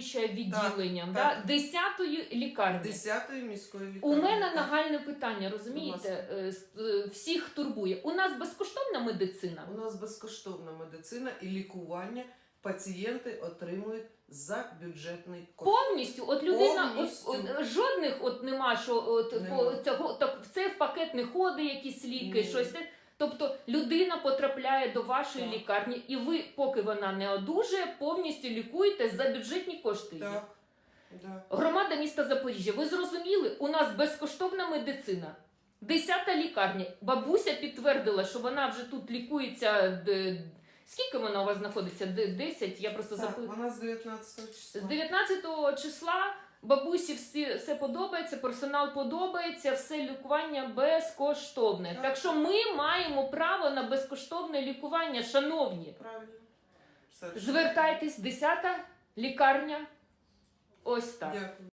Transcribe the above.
завідуюча відділенням да, так. 10-ї лікарні. 10-ї міської лікарні. У мене Так. нагальне питання, розумієте? Е, е, Всіх турбує. У нас безкоштовна медицина. У нас безкоштовна медицина і лікування пацієнти отримують за бюджетний кошт. Повністю, от людина, от, от, жодних от нема, що от, Нема. по, цього, так, це в пакет не ходить, якісь ліки, Ні. щось. Тобто людина потрапляє до вашої Так. лікарні, і ви, поки вона не одужує, повністю лікуєте за бюджетні кошти. Так. Да. Громада міста Запоріжжя, ви зрозуміли, у нас безкоштовна медицина. Десята лікарня. Бабуся підтвердила, що вона вже тут лікується. Скільки вона у вас знаходиться? Д- 10? Я просто Так, запитую. вона з 19 числа. З 19 числа бабусі всі, все подобається, персонал подобається, все лікування безкоштовне. Так. Так. що ми маємо право на безкоштовне лікування, шановні. Правильно. Все. Звертайтесь, 10 лікарня. Ось так. Дякую.